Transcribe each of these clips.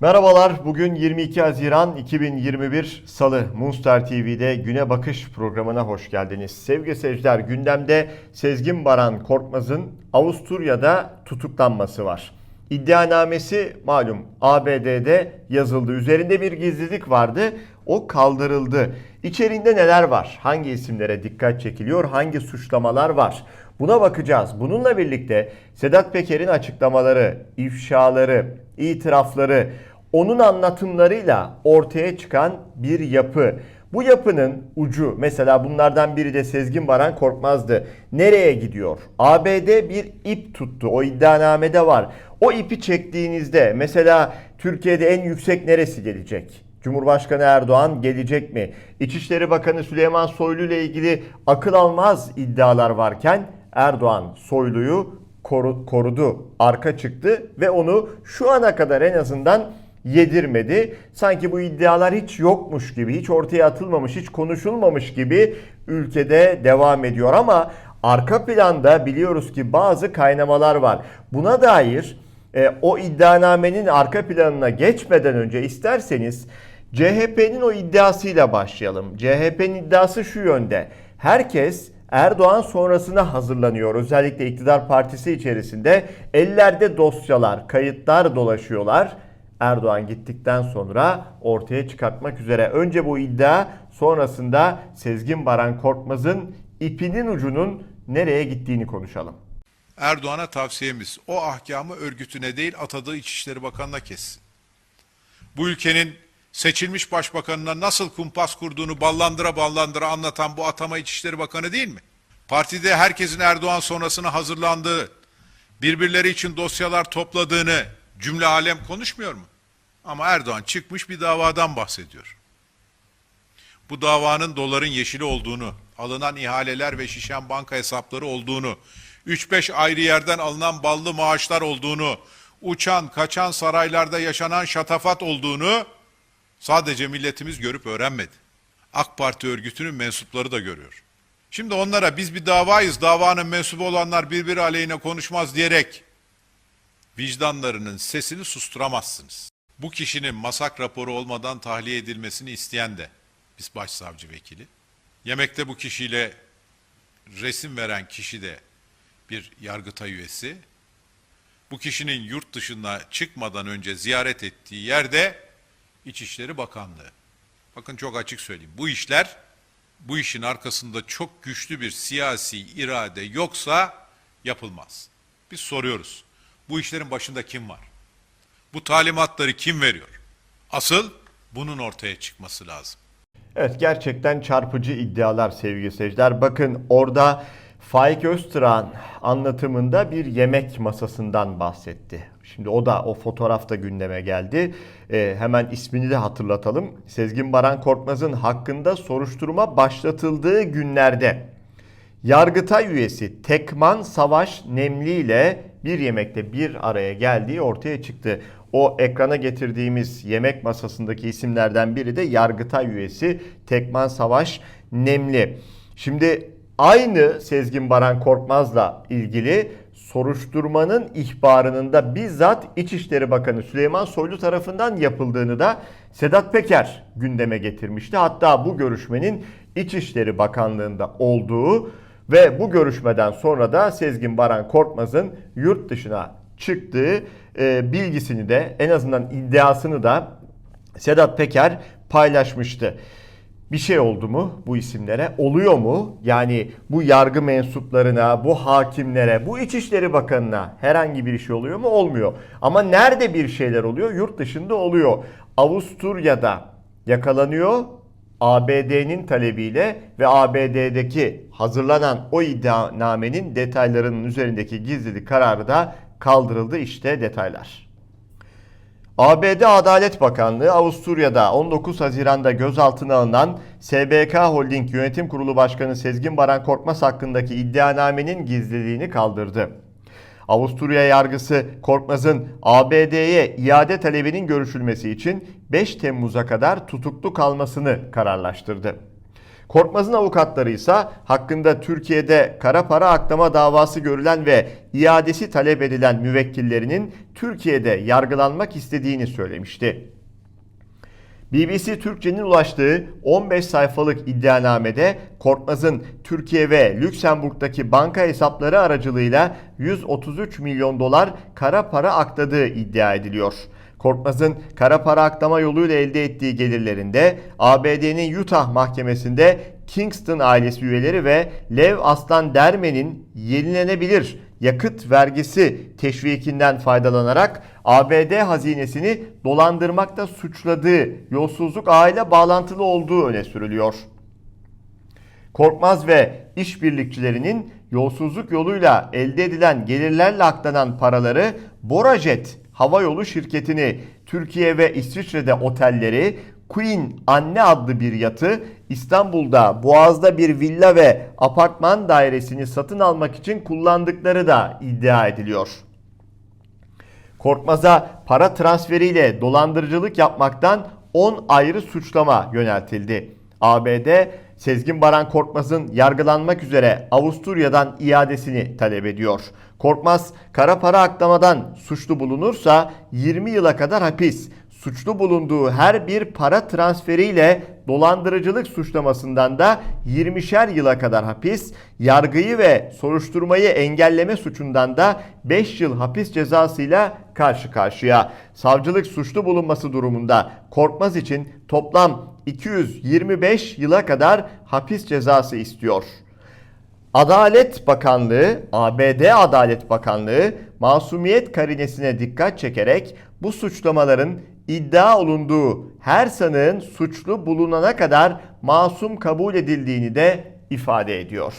Merhabalar. Bugün 22 Haziran 2021 Salı Munster TV'de Güne Bakış programına hoş geldiniz. Sevgili seyirciler gündemde Sezgin Baran Korkmaz'ın Avusturya'da tutuklanması var. İddianamesi malum ABD'de yazıldı. Üzerinde bir gizlilik vardı. O kaldırıldı. İçerinde neler var? Hangi isimlere dikkat çekiliyor? Hangi suçlamalar var? Buna bakacağız. Bununla birlikte Sedat Peker'in açıklamaları, ifşaları, itirafları, onun anlatımlarıyla ortaya çıkan bir yapı. Bu yapının ucu mesela bunlardan biri de Sezgin Baran Korkmaz'dı. Nereye gidiyor? ABD bir ip tuttu. O iddianamede var. O ipi çektiğinizde mesela Türkiye'de en yüksek neresi gelecek? Cumhurbaşkanı Erdoğan gelecek mi? İçişleri Bakanı Süleyman Soylu ile ilgili akıl almaz iddialar varken Erdoğan Soylu'yu koru- korudu, arka çıktı ve onu şu ana kadar en azından yedirmedi. Sanki bu iddialar hiç yokmuş gibi, hiç ortaya atılmamış, hiç konuşulmamış gibi ülkede devam ediyor ama arka planda biliyoruz ki bazı kaynamalar var. Buna dair e, o iddianamenin arka planına geçmeden önce isterseniz CHP'nin o iddiasıyla başlayalım. CHP'nin iddiası şu yönde. Herkes Erdoğan sonrasına hazırlanıyor. Özellikle iktidar partisi içerisinde ellerde dosyalar, kayıtlar dolaşıyorlar. Erdoğan gittikten sonra ortaya çıkartmak üzere. Önce bu iddia sonrasında Sezgin Baran Korkmaz'ın ipinin ucunun nereye gittiğini konuşalım. Erdoğan'a tavsiyemiz o ahkamı örgütüne değil atadığı İçişleri Bakanı'na kessin. Bu ülkenin seçilmiş başbakanına nasıl kumpas kurduğunu ballandıra ballandıra anlatan bu atama İçişleri Bakanı değil mi? Partide herkesin Erdoğan sonrasına hazırlandığı, birbirleri için dosyalar topladığını cümle alem konuşmuyor mu? Ama Erdoğan çıkmış bir davadan bahsediyor. Bu davanın doların yeşili olduğunu, alınan ihaleler ve şişen banka hesapları olduğunu, 3-5 ayrı yerden alınan ballı maaşlar olduğunu, uçan, kaçan saraylarda yaşanan şatafat olduğunu sadece milletimiz görüp öğrenmedi. AK Parti örgütünün mensupları da görüyor. Şimdi onlara biz bir davayız, davanın mensubu olanlar birbiri aleyhine konuşmaz diyerek vicdanlarının sesini susturamazsınız. Bu kişinin masak raporu olmadan tahliye edilmesini isteyen de biz başsavcı vekili. Yemekte bu kişiyle resim veren kişi de bir yargıtay üyesi. Bu kişinin yurt dışına çıkmadan önce ziyaret ettiği yerde İçişleri Bakanlığı. Bakın çok açık söyleyeyim. Bu işler bu işin arkasında çok güçlü bir siyasi irade yoksa yapılmaz. Biz soruyoruz. Bu işlerin başında kim var? Bu talimatları kim veriyor? Asıl bunun ortaya çıkması lazım. Evet gerçekten çarpıcı iddialar sevgili seyirciler. Bakın orada Faik Öztürk'ün anlatımında bir yemek masasından bahsetti. Şimdi o da o fotoğrafta gündeme geldi. Ee, hemen ismini de hatırlatalım. Sezgin Baran Korkmaz'ın hakkında soruşturma başlatıldığı günlerde Yargıtay üyesi Tekman Savaş Nemli ile bir yemekte bir araya geldiği ortaya çıktı. O ekrana getirdiğimiz yemek masasındaki isimlerden biri de Yargıtay üyesi Tekman Savaş Nemli. Şimdi aynı Sezgin Baran Korkmaz'la ilgili soruşturmanın ihbarının da bizzat İçişleri Bakanı Süleyman Soylu tarafından yapıldığını da Sedat Peker gündeme getirmişti. Hatta bu görüşmenin İçişleri Bakanlığı'nda olduğu ve bu görüşmeden sonra da Sezgin Baran Korkmaz'ın yurt dışına çıktığı e, bilgisini de en azından iddiasını da Sedat Peker paylaşmıştı. Bir şey oldu mu bu isimlere? Oluyor mu? Yani bu yargı mensuplarına, bu hakimlere, bu İçişleri Bakanı'na herhangi bir şey oluyor mu? Olmuyor. Ama nerede bir şeyler oluyor? Yurt dışında oluyor. Avusturya'da yakalanıyor. ABD'nin talebiyle ve ABD'deki hazırlanan o iddianamenin detaylarının üzerindeki gizlilik kararı da kaldırıldı. İşte detaylar. ABD Adalet Bakanlığı Avusturya'da 19 Haziran'da gözaltına alınan SBK Holding Yönetim Kurulu Başkanı Sezgin Baran Korkmaz hakkındaki iddianamenin gizliliğini kaldırdı. Avusturya yargısı Korkmaz'ın ABD'ye iade talebinin görüşülmesi için 5 Temmuz'a kadar tutuklu kalmasını kararlaştırdı. Korkmaz'ın avukatları ise hakkında Türkiye'de kara para aklama davası görülen ve iadesi talep edilen müvekkillerinin Türkiye'de yargılanmak istediğini söylemişti. BBC Türkçe'nin ulaştığı 15 sayfalık iddianamede Korkmaz'ın Türkiye ve Lüksemburg'daki banka hesapları aracılığıyla 133 milyon dolar kara para akladığı iddia ediliyor. Korkmaz'ın kara para aklama yoluyla elde ettiği gelirlerinde ABD'nin Utah mahkemesinde Kingston ailesi üyeleri ve Lev Aslan Dermen'in yenilenebilir yakıt vergisi teşvikinden faydalanarak ABD hazinesini dolandırmakta suçladığı yolsuzluk aile bağlantılı olduğu öne sürülüyor. Korkmaz ve işbirlikçilerinin yolsuzluk yoluyla elde edilen gelirlerle aklanan paraları Borajet havayolu şirketini Türkiye ve İsviçre'de otelleri Queen Anne adlı bir yatı İstanbul'da Boğaz'da bir villa ve apartman dairesini satın almak için kullandıkları da iddia ediliyor. Korkmaz'a para transferiyle dolandırıcılık yapmaktan 10 ayrı suçlama yöneltildi. ABD Sezgin Baran Korkmaz'ın yargılanmak üzere Avusturya'dan iadesini talep ediyor. Korkmaz kara para aklamadan suçlu bulunursa 20 yıla kadar hapis, suçlu bulunduğu her bir para transferiyle dolandırıcılık suçlamasından da 20'şer yıla kadar hapis, yargıyı ve soruşturmayı engelleme suçundan da 5 yıl hapis cezasıyla karşı karşıya. Savcılık suçlu bulunması durumunda Korkmaz için toplam 225 yıla kadar hapis cezası istiyor. Adalet Bakanlığı, ABD Adalet Bakanlığı masumiyet karinesine dikkat çekerek bu suçlamaların iddia olunduğu her sanığın suçlu bulunana kadar masum kabul edildiğini de ifade ediyor.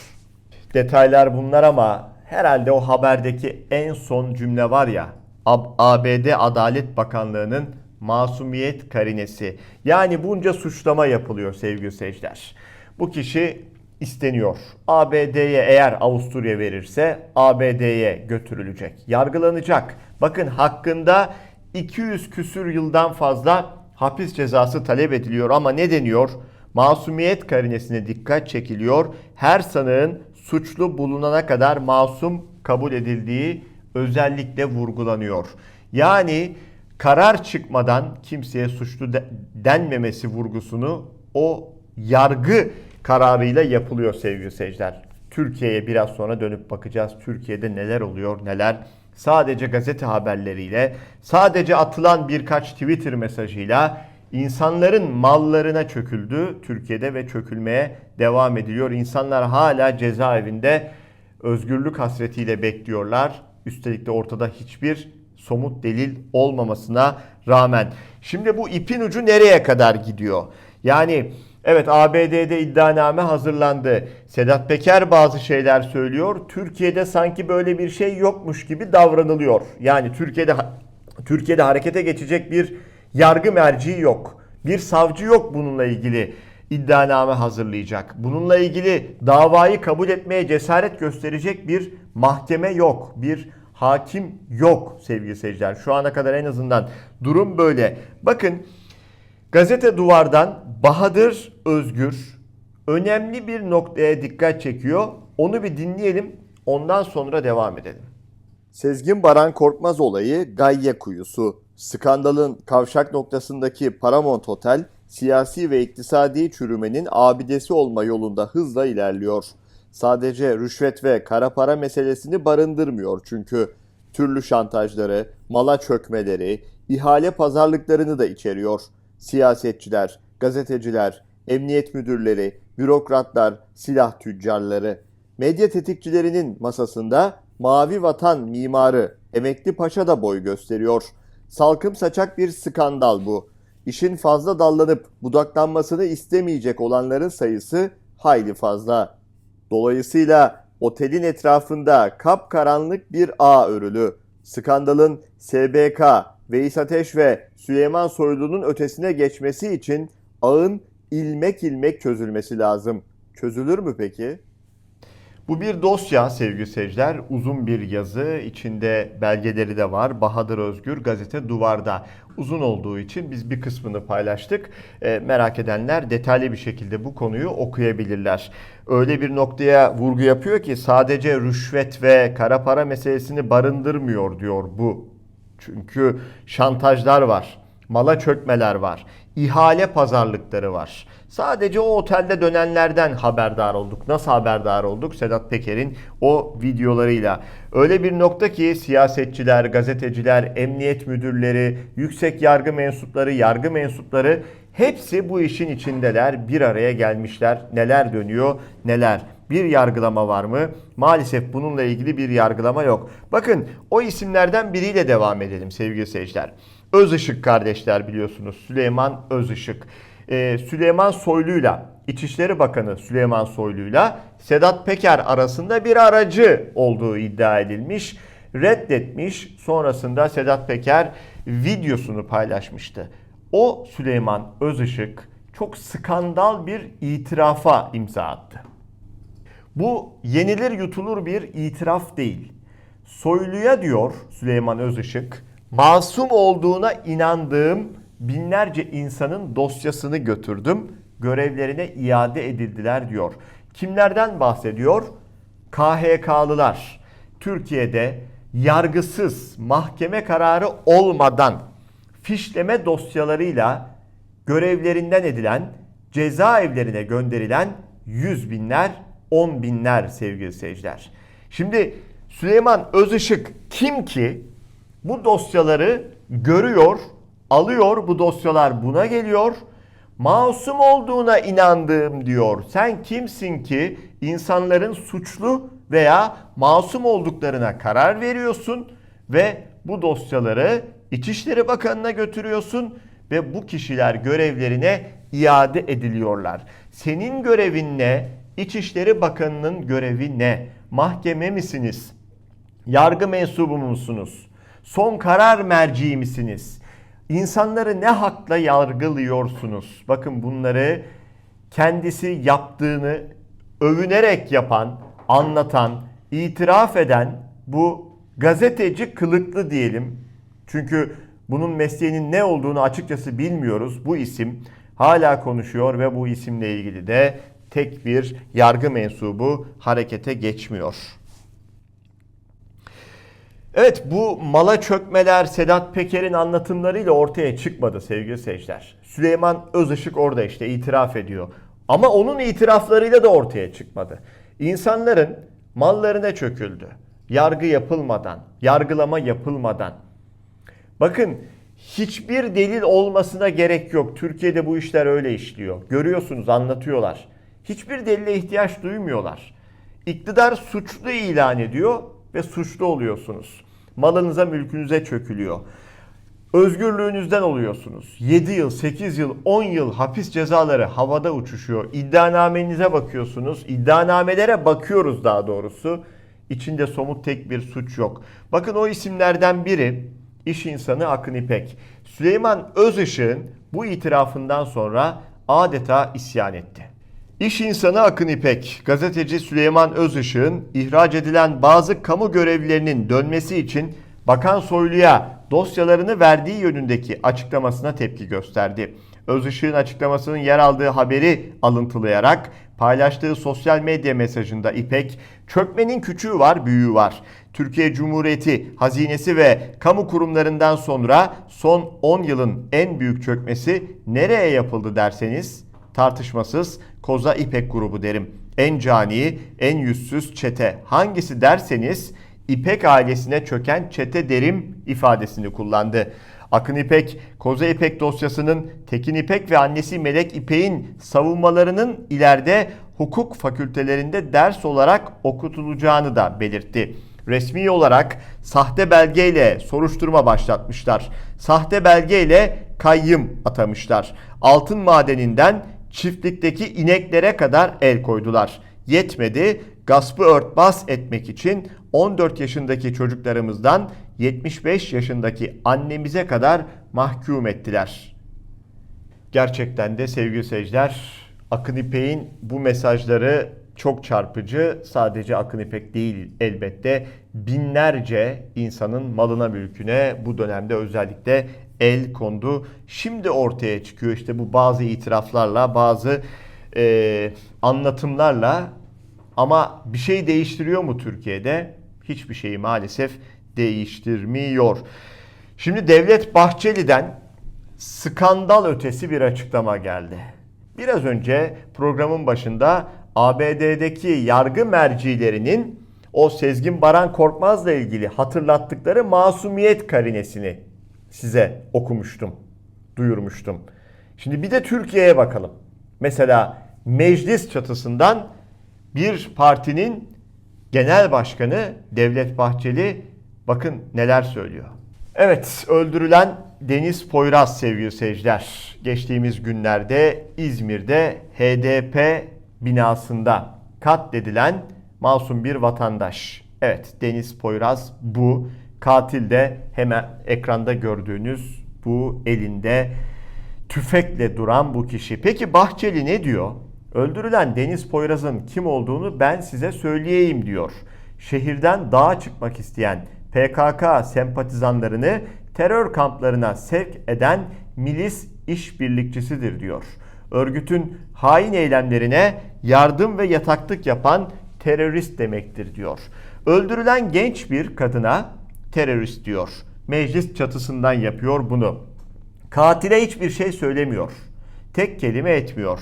Detaylar bunlar ama herhalde o haberdeki en son cümle var ya Ab- ABD Adalet Bakanlığı'nın masumiyet karinesi. Yani bunca suçlama yapılıyor sevgili seyirciler. Bu kişi isteniyor. ABD'ye eğer Avusturya verirse ABD'ye götürülecek. Yargılanacak. Bakın hakkında 200 küsür yıldan fazla hapis cezası talep ediliyor ama ne deniyor? Masumiyet karinesine dikkat çekiliyor. Her sanığın suçlu bulunana kadar masum kabul edildiği özellikle vurgulanıyor. Yani karar çıkmadan kimseye suçlu de- denmemesi vurgusunu o yargı kararıyla yapılıyor sevgili seyirciler. Türkiye'ye biraz sonra dönüp bakacağız. Türkiye'de neler oluyor, neler. Sadece gazete haberleriyle, sadece atılan birkaç Twitter mesajıyla insanların mallarına çöküldü Türkiye'de ve çökülmeye devam ediliyor. İnsanlar hala cezaevinde özgürlük hasretiyle bekliyorlar. Üstelik de ortada hiçbir somut delil olmamasına rağmen. Şimdi bu ipin ucu nereye kadar gidiyor? Yani evet ABD'de iddianame hazırlandı. Sedat Peker bazı şeyler söylüyor. Türkiye'de sanki böyle bir şey yokmuş gibi davranılıyor. Yani Türkiye'de Türkiye'de harekete geçecek bir yargı merciği yok. Bir savcı yok bununla ilgili iddianame hazırlayacak. Bununla ilgili davayı kabul etmeye cesaret gösterecek bir mahkeme yok. Bir hakim yok sevgili seyirciler. Şu ana kadar en azından durum böyle. Bakın gazete duvardan Bahadır Özgür önemli bir noktaya dikkat çekiyor. Onu bir dinleyelim. Ondan sonra devam edelim. Sezgin Baran Korkmaz olayı Gayya Kuyusu. Skandalın kavşak noktasındaki Paramount Hotel, siyasi ve iktisadi çürümenin abidesi olma yolunda hızla ilerliyor. Sadece rüşvet ve kara para meselesini barındırmıyor çünkü türlü şantajları, mala çökmeleri, ihale pazarlıklarını da içeriyor. Siyasetçiler, gazeteciler, emniyet müdürleri, bürokratlar, silah tüccarları. Medya tetikçilerinin masasında Mavi Vatan mimarı Emekli Paşa da boy gösteriyor. Salkım saçak bir skandal bu. İşin fazla dallanıp budaklanmasını istemeyecek olanların sayısı hayli fazla. Dolayısıyla otelin etrafında kapkaranlık bir ağ örülü. Skandalın SBK, Veys Ateş ve Süleyman Soylu'nun ötesine geçmesi için ağın ilmek ilmek çözülmesi lazım. Çözülür mü peki? Bu bir dosya sevgili seyirciler. Uzun bir yazı. içinde belgeleri de var. Bahadır Özgür gazete Duvar'da. Uzun olduğu için biz bir kısmını paylaştık. E, merak edenler detaylı bir şekilde bu konuyu okuyabilirler. Öyle bir noktaya vurgu yapıyor ki sadece rüşvet ve kara para meselesini barındırmıyor diyor bu. Çünkü şantajlar var. Mala çökmeler var. ihale pazarlıkları var. Sadece o otelde dönenlerden haberdar olduk. Nasıl haberdar olduk? Sedat Peker'in o videolarıyla. Öyle bir nokta ki siyasetçiler, gazeteciler, emniyet müdürleri, yüksek yargı mensupları, yargı mensupları hepsi bu işin içindeler. Bir araya gelmişler. Neler dönüyor, neler. Bir yargılama var mı? Maalesef bununla ilgili bir yargılama yok. Bakın o isimlerden biriyle devam edelim sevgili seyirciler. Özışık kardeşler biliyorsunuz. Süleyman Özışık. Ee, Süleyman Soylu'yla İçişleri Bakanı Süleyman Soylu'yla Sedat Peker arasında bir aracı olduğu iddia edilmiş. Reddetmiş. Sonrasında Sedat Peker videosunu paylaşmıştı. O Süleyman Özışık çok skandal bir itirafa imza attı. Bu yenilir yutulur bir itiraf değil. Soyluya diyor Süleyman Özışık, masum olduğuna inandığım binlerce insanın dosyasını götürdüm, görevlerine iade edildiler diyor. Kimlerden bahsediyor? KHK'lılar. Türkiye'de yargısız mahkeme kararı olmadan fişleme dosyalarıyla görevlerinden edilen, cezaevlerine gönderilen yüz binler, on binler sevgili seyirciler. Şimdi Süleyman Özışık kim ki bu dosyaları görüyor, alıyor bu dosyalar buna geliyor. Masum olduğuna inandığım diyor. Sen kimsin ki insanların suçlu veya masum olduklarına karar veriyorsun ve bu dosyaları İçişleri Bakanı'na götürüyorsun ve bu kişiler görevlerine iade ediliyorlar. Senin görevin ne? İçişleri Bakanı'nın görevi ne? Mahkeme misiniz? Yargı mensubu musunuz? Son karar merci misiniz? İnsanları ne hakla yargılıyorsunuz? Bakın bunları kendisi yaptığını övünerek yapan, anlatan, itiraf eden bu gazeteci kılıklı diyelim. Çünkü bunun mesleğinin ne olduğunu açıkçası bilmiyoruz. Bu isim hala konuşuyor ve bu isimle ilgili de tek bir yargı mensubu harekete geçmiyor. Evet bu mala çökmeler Sedat Peker'in anlatımlarıyla ortaya çıkmadı sevgili seyirciler. Süleyman Özışık orada işte itiraf ediyor. Ama onun itiraflarıyla da ortaya çıkmadı. İnsanların mallarına çöküldü. Yargı yapılmadan, yargılama yapılmadan. Bakın hiçbir delil olmasına gerek yok. Türkiye'de bu işler öyle işliyor. Görüyorsunuz anlatıyorlar. Hiçbir delile ihtiyaç duymuyorlar. İktidar suçlu ilan ediyor ve suçlu oluyorsunuz. Malınıza, mülkünüze çökülüyor. Özgürlüğünüzden oluyorsunuz. 7 yıl, 8 yıl, 10 yıl hapis cezaları havada uçuşuyor. İddianamenize bakıyorsunuz. İddianamelere bakıyoruz daha doğrusu. İçinde somut tek bir suç yok. Bakın o isimlerden biri iş insanı Akın İpek. Süleyman Özışık'ın bu itirafından sonra adeta isyan etti. İş insanı Akın İpek, gazeteci Süleyman Özışık'ın ihraç edilen bazı kamu görevlilerinin dönmesi için Bakan Soylu'ya dosyalarını verdiği yönündeki açıklamasına tepki gösterdi. Özışık'ın açıklamasının yer aldığı haberi alıntılayarak paylaştığı sosyal medya mesajında İpek, çökmenin küçüğü var, büyüğü var. Türkiye Cumhuriyeti hazinesi ve kamu kurumlarından sonra son 10 yılın en büyük çökmesi nereye yapıldı derseniz tartışmasız Koza İpek grubu derim. En cani, en yüzsüz çete hangisi derseniz İpek ailesine çöken çete derim ifadesini kullandı. Akın İpek, Koza İpek dosyasının Tekin İpek ve annesi Melek İpek'in savunmalarının ileride hukuk fakültelerinde ders olarak okutulacağını da belirtti. Resmi olarak sahte belgeyle soruşturma başlatmışlar. Sahte belgeyle kayyım atamışlar. Altın madeninden çiftlikteki ineklere kadar el koydular. Yetmedi, gaspı örtbas etmek için 14 yaşındaki çocuklarımızdan 75 yaşındaki annemize kadar mahkum ettiler. Gerçekten de sevgili seyirciler Akın İpek'in bu mesajları çok çarpıcı. Sadece Akın İpek değil elbette. Binlerce insanın malına mülküne bu dönemde özellikle el kondu. Şimdi ortaya çıkıyor işte bu bazı itiraflarla, bazı e, anlatımlarla ama bir şey değiştiriyor mu Türkiye'de? Hiçbir şeyi maalesef değiştirmiyor. Şimdi Devlet Bahçeli'den skandal ötesi bir açıklama geldi. Biraz önce programın başında ABD'deki yargı mercilerinin o Sezgin Baran Korkmaz'la ilgili hatırlattıkları masumiyet karinesini size okumuştum, duyurmuştum. Şimdi bir de Türkiye'ye bakalım. Mesela meclis çatısından bir partinin genel başkanı Devlet Bahçeli bakın neler söylüyor. Evet öldürülen Deniz Poyraz sevgili seyirciler. Geçtiğimiz günlerde İzmir'de HDP binasında katledilen masum bir vatandaş. Evet Deniz Poyraz bu. Katil de hemen ekranda gördüğünüz bu elinde tüfekle duran bu kişi. Peki Bahçeli ne diyor? Öldürülen Deniz Poyraz'ın kim olduğunu ben size söyleyeyim diyor. Şehirden dağa çıkmak isteyen PKK sempatizanlarını terör kamplarına sevk eden milis işbirlikçisidir diyor. Örgütün hain eylemlerine yardım ve yataklık yapan terörist demektir diyor. Öldürülen genç bir kadına terörist diyor. Meclis çatısından yapıyor bunu. Katile hiçbir şey söylemiyor. Tek kelime etmiyor.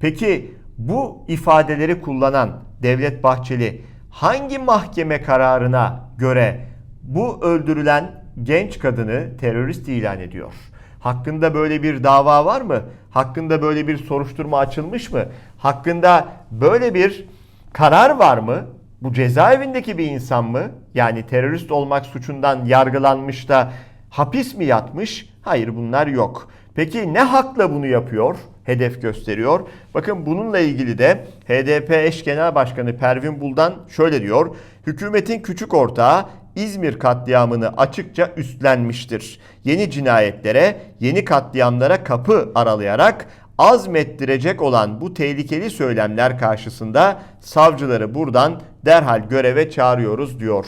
Peki bu ifadeleri kullanan Devlet Bahçeli hangi mahkeme kararına göre bu öldürülen genç kadını terörist ilan ediyor? Hakkında böyle bir dava var mı? Hakkında böyle bir soruşturma açılmış mı? Hakkında böyle bir karar var mı? Bu cezaevindeki bir insan mı? Yani terörist olmak suçundan yargılanmış da hapis mi yatmış? Hayır bunlar yok. Peki ne hakla bunu yapıyor? Hedef gösteriyor. Bakın bununla ilgili de HDP eş genel başkanı Pervin Buldan şöyle diyor. Hükümetin küçük ortağı İzmir katliamını açıkça üstlenmiştir. Yeni cinayetlere, yeni katliamlara kapı aralayarak azmettirecek olan bu tehlikeli söylemler karşısında savcıları buradan derhal göreve çağırıyoruz diyor.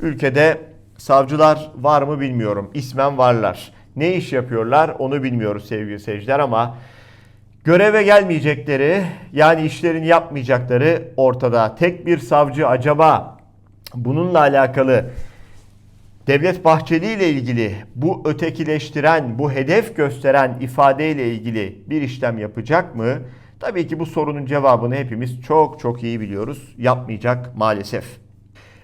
Ülkede savcılar var mı bilmiyorum. İsmen varlar. Ne iş yapıyorlar onu bilmiyoruz sevgili seyirciler ama göreve gelmeyecekleri yani işlerini yapmayacakları ortada. Tek bir savcı acaba bununla alakalı Devlet Bahçeli ile ilgili bu ötekileştiren, bu hedef gösteren ifadeyle ilgili bir işlem yapacak mı? Tabii ki bu sorunun cevabını hepimiz çok çok iyi biliyoruz. Yapmayacak maalesef.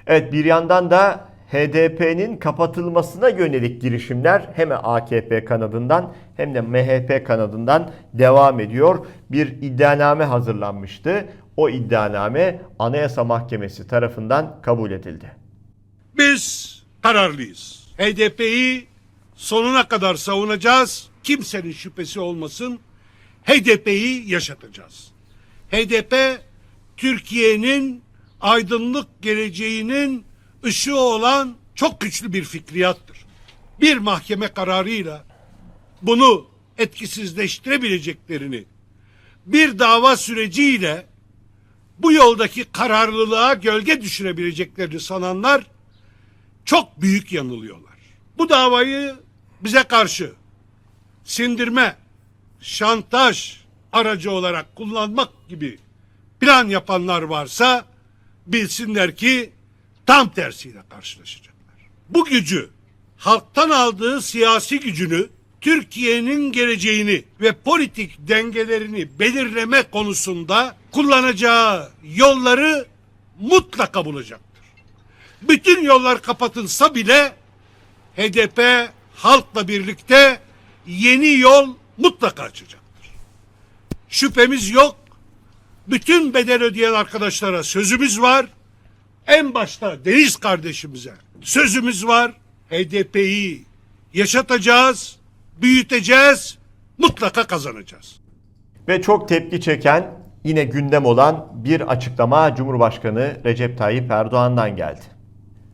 Evet bir yandan da HDP'nin kapatılmasına yönelik girişimler hem AKP kanadından hem de MHP kanadından devam ediyor. Bir iddianame hazırlanmıştı. O iddianame Anayasa Mahkemesi tarafından kabul edildi. Biz kararlıyız. HDP'yi sonuna kadar savunacağız. Kimsenin şüphesi olmasın. HDP'yi yaşatacağız. HDP Türkiye'nin aydınlık geleceğinin ışığı olan çok güçlü bir fikriyattır. Bir mahkeme kararıyla bunu etkisizleştirebileceklerini bir dava süreciyle bu yoldaki kararlılığa gölge düşürebileceklerini sananlar çok büyük yanılıyorlar. Bu davayı bize karşı sindirme, şantaj aracı olarak kullanmak gibi plan yapanlar varsa bilsinler ki tam tersiyle karşılaşacaklar. Bu gücü halktan aldığı siyasi gücünü Türkiye'nin geleceğini ve politik dengelerini belirleme konusunda kullanacağı yolları mutlaka bulacaktır. Bütün yollar kapatılsa bile HDP halkla birlikte yeni yol mutlaka açacaktır. Şüphemiz yok. Bütün bedel ödeyen arkadaşlara sözümüz var. En başta Deniz kardeşimize sözümüz var. HDP'yi yaşatacağız, büyüteceğiz, mutlaka kazanacağız. Ve çok tepki çeken yine gündem olan bir açıklama Cumhurbaşkanı Recep Tayyip Erdoğan'dan geldi.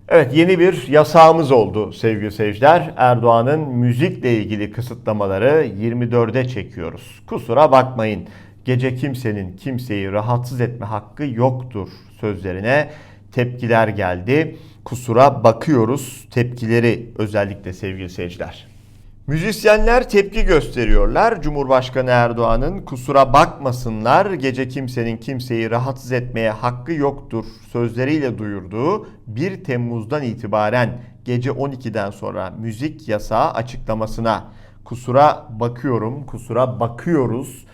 Evet yeni bir yasağımız oldu sevgili seyirciler. Erdoğan'ın müzikle ilgili kısıtlamaları 24'e çekiyoruz. Kusura bakmayın. Gece kimsenin kimseyi rahatsız etme hakkı yoktur sözlerine tepkiler geldi. Kusura bakıyoruz tepkileri özellikle sevgili seyirciler. Müzisyenler tepki gösteriyorlar. Cumhurbaşkanı Erdoğan'ın kusura bakmasınlar gece kimsenin kimseyi rahatsız etmeye hakkı yoktur sözleriyle duyurduğu 1 Temmuz'dan itibaren gece 12'den sonra müzik yasağı açıklamasına kusura bakıyorum, kusura bakıyoruz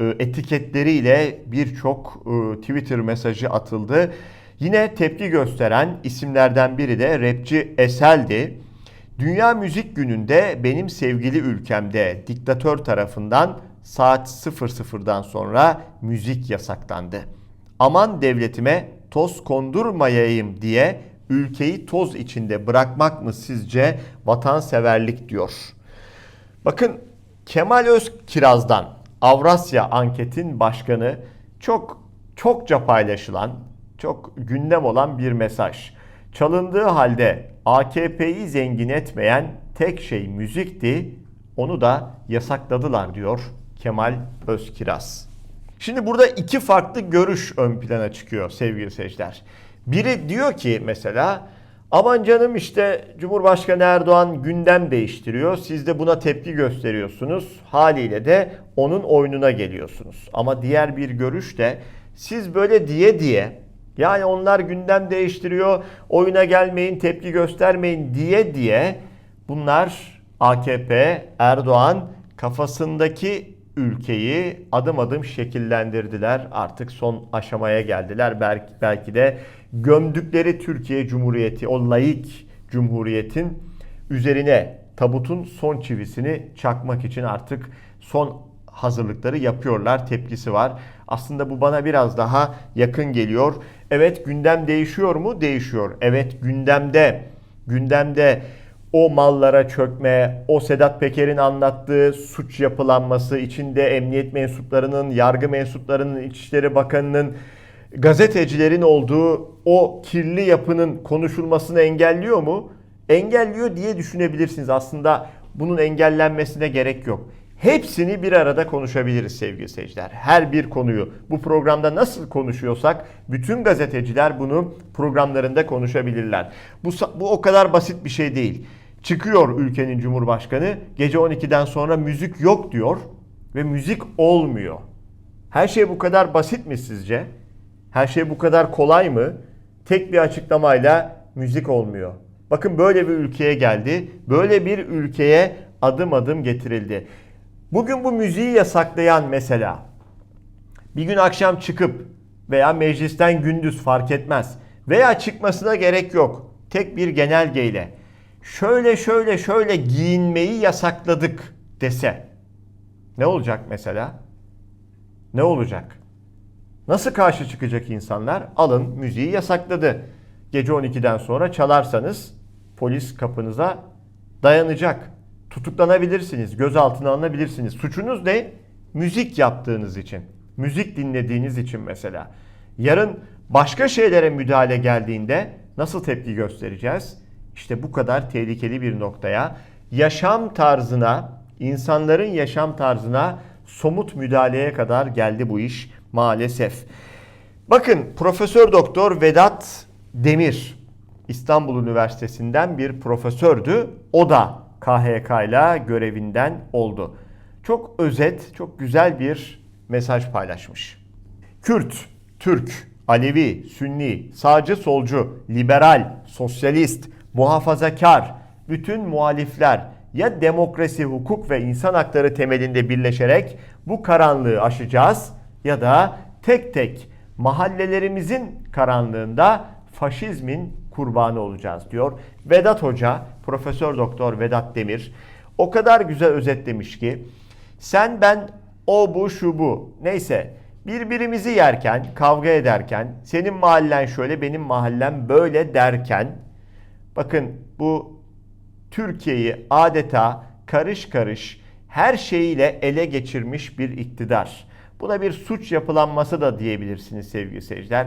e, etiketleriyle birçok e, Twitter mesajı atıldı. Yine tepki gösteren isimlerden biri de rapçi Esel'di. Dünya Müzik Günü'nde benim sevgili ülkemde diktatör tarafından saat 00'dan sonra müzik yasaklandı. Aman devletime toz kondurmayayım diye ülkeyi toz içinde bırakmak mı sizce vatanseverlik diyor. Bakın Kemal Özkiraz'dan Avrasya Anket'in başkanı çok çokça paylaşılan, çok gündem olan bir mesaj. Çalındığı halde AKP'yi zengin etmeyen tek şey müzikti. Onu da yasakladılar diyor Kemal Özkiraz. Şimdi burada iki farklı görüş ön plana çıkıyor sevgili seyirciler. Biri diyor ki mesela aman canım işte Cumhurbaşkanı Erdoğan gündem değiştiriyor. Siz de buna tepki gösteriyorsunuz. Haliyle de onun oyununa geliyorsunuz. Ama diğer bir görüş de siz böyle diye diye yani onlar gündem değiştiriyor, oyuna gelmeyin, tepki göstermeyin diye diye bunlar AKP, Erdoğan kafasındaki ülkeyi adım adım şekillendirdiler. Artık son aşamaya geldiler. Belki, belki de gömdükleri Türkiye Cumhuriyeti, o laik cumhuriyetin üzerine tabutun son çivisini çakmak için artık son hazırlıkları yapıyorlar. Tepkisi var. Aslında bu bana biraz daha yakın geliyor. Evet gündem değişiyor mu? Değişiyor. Evet gündemde gündemde o mallara çökme, o Sedat Peker'in anlattığı suç yapılanması, içinde emniyet mensuplarının, yargı mensuplarının, İçişleri Bakanı'nın, gazetecilerin olduğu o kirli yapının konuşulmasını engelliyor mu? Engelliyor diye düşünebilirsiniz. Aslında bunun engellenmesine gerek yok. Hepsini bir arada konuşabiliriz sevgili seyirciler. Her bir konuyu bu programda nasıl konuşuyorsak bütün gazeteciler bunu programlarında konuşabilirler. Bu, bu o kadar basit bir şey değil. Çıkıyor ülkenin cumhurbaşkanı gece 12'den sonra müzik yok diyor ve müzik olmuyor. Her şey bu kadar basit mi sizce? Her şey bu kadar kolay mı? Tek bir açıklamayla müzik olmuyor. Bakın böyle bir ülkeye geldi. Böyle bir ülkeye adım adım getirildi. Bugün bu müziği yasaklayan mesela bir gün akşam çıkıp veya meclisten gündüz fark etmez veya çıkmasına gerek yok. Tek bir genelgeyle şöyle şöyle şöyle giyinmeyi yasakladık dese ne olacak mesela? Ne olacak? Nasıl karşı çıkacak insanlar? Alın müziği yasakladı. Gece 12'den sonra çalarsanız polis kapınıza dayanacak. Tutuklanabilirsiniz, gözaltına alınabilirsiniz. Suçunuz ne? Müzik yaptığınız için. Müzik dinlediğiniz için mesela. Yarın başka şeylere müdahale geldiğinde nasıl tepki göstereceğiz? İşte bu kadar tehlikeli bir noktaya, yaşam tarzına, insanların yaşam tarzına somut müdahaleye kadar geldi bu iş maalesef. Bakın Profesör Doktor Vedat Demir İstanbul Üniversitesi'nden bir profesördü. O da KHK ile görevinden oldu. Çok özet, çok güzel bir mesaj paylaşmış. Kürt, Türk, Alevi, Sünni, sağcı solcu, liberal, sosyalist, muhafazakar, bütün muhalifler ya demokrasi, hukuk ve insan hakları temelinde birleşerek bu karanlığı aşacağız ya da tek tek mahallelerimizin karanlığında faşizmin kurbanı olacağız diyor. Vedat Hoca, Profesör Doktor Vedat Demir o kadar güzel özetlemiş ki sen ben o bu şu bu neyse birbirimizi yerken, kavga ederken, senin mahallen şöyle, benim mahallem böyle derken bakın bu Türkiye'yi adeta karış karış her şeyiyle ele geçirmiş bir iktidar. Buna bir suç yapılanması da diyebilirsiniz sevgili seyirciler.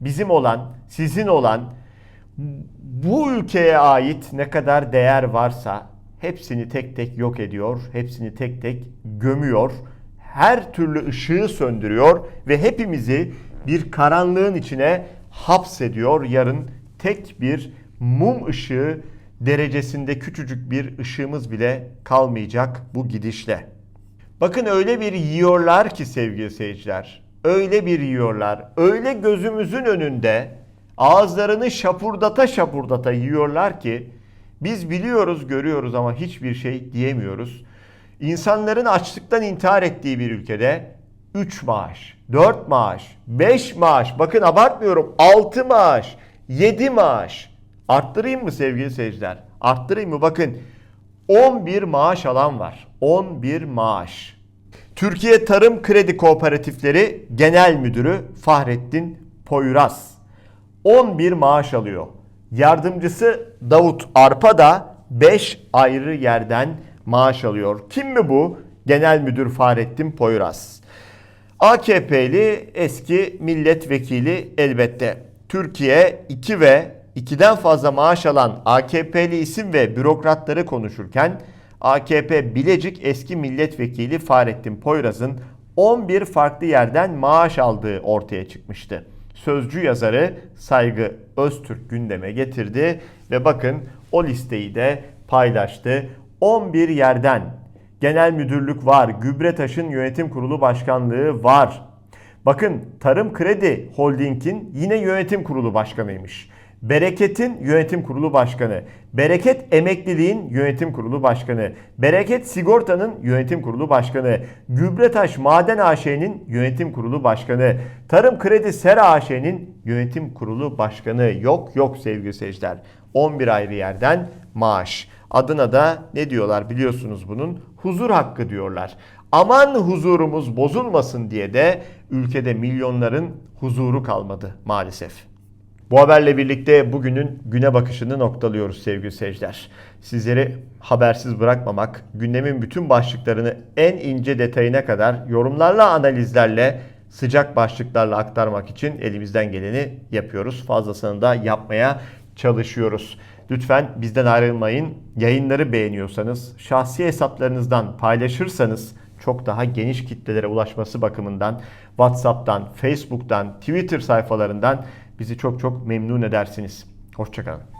Bizim olan, sizin olan bu ülkeye ait ne kadar değer varsa hepsini tek tek yok ediyor, hepsini tek tek gömüyor. her türlü ışığı söndürüyor ve hepimizi bir karanlığın içine hapsediyor. Yarın tek bir mum ışığı derecesinde küçücük bir ışığımız bile kalmayacak bu gidişle. Bakın öyle bir yiyorlar ki sevgili seyirciler. Öyle bir yiyorlar. Öyle gözümüzün önünde ağızlarını şapurdata şapurdata yiyorlar ki biz biliyoruz, görüyoruz ama hiçbir şey diyemiyoruz. İnsanların açlıktan intihar ettiği bir ülkede 3 maaş, 4 maaş, 5 maaş, bakın abartmıyorum 6 maaş, 7 maaş. Arttırayım mı sevgili seyirciler? Arttırayım mı? Bakın 11 maaş alan var. 11 maaş. Türkiye Tarım Kredi Kooperatifleri Genel Müdürü Fahrettin Poyraz 11 maaş alıyor. Yardımcısı Davut Arpa da 5 ayrı yerden maaş alıyor. Kim mi bu? Genel Müdür Fahrettin Poyraz. AKP'li eski milletvekili elbette. Türkiye 2 ve 2'den fazla maaş alan AKP'li isim ve bürokratları konuşurken AKP Bilecik eski milletvekili Fahrettin Poyraz'ın 11 farklı yerden maaş aldığı ortaya çıkmıştı. Sözcü yazarı Saygı Öztürk gündeme getirdi ve bakın o listeyi de paylaştı. 11 yerden genel müdürlük var, Gübretaş'ın yönetim kurulu başkanlığı var. Bakın Tarım Kredi Holding'in yine yönetim kurulu başkanıymış. Bereket'in yönetim kurulu başkanı, Bereket Emekliliğin yönetim kurulu başkanı, Bereket Sigorta'nın yönetim kurulu başkanı, Gübretaş Maden AŞ'nin yönetim kurulu başkanı, Tarım Kredi Sera AŞ'nin yönetim kurulu başkanı yok yok sevgili seyirciler. 11 ayrı yerden maaş. Adına da ne diyorlar biliyorsunuz bunun? Huzur hakkı diyorlar. Aman huzurumuz bozulmasın diye de ülkede milyonların huzuru kalmadı maalesef. Bu haberle birlikte bugünün güne bakışını noktalıyoruz sevgili seyirciler. Sizleri habersiz bırakmamak, gündemin bütün başlıklarını en ince detayına kadar yorumlarla, analizlerle, sıcak başlıklarla aktarmak için elimizden geleni yapıyoruz. Fazlasını da yapmaya çalışıyoruz. Lütfen bizden ayrılmayın. Yayınları beğeniyorsanız, şahsi hesaplarınızdan paylaşırsanız çok daha geniş kitlelere ulaşması bakımından WhatsApp'tan, Facebook'tan, Twitter sayfalarından bizi çok çok memnun edersiniz. Hoşçakalın.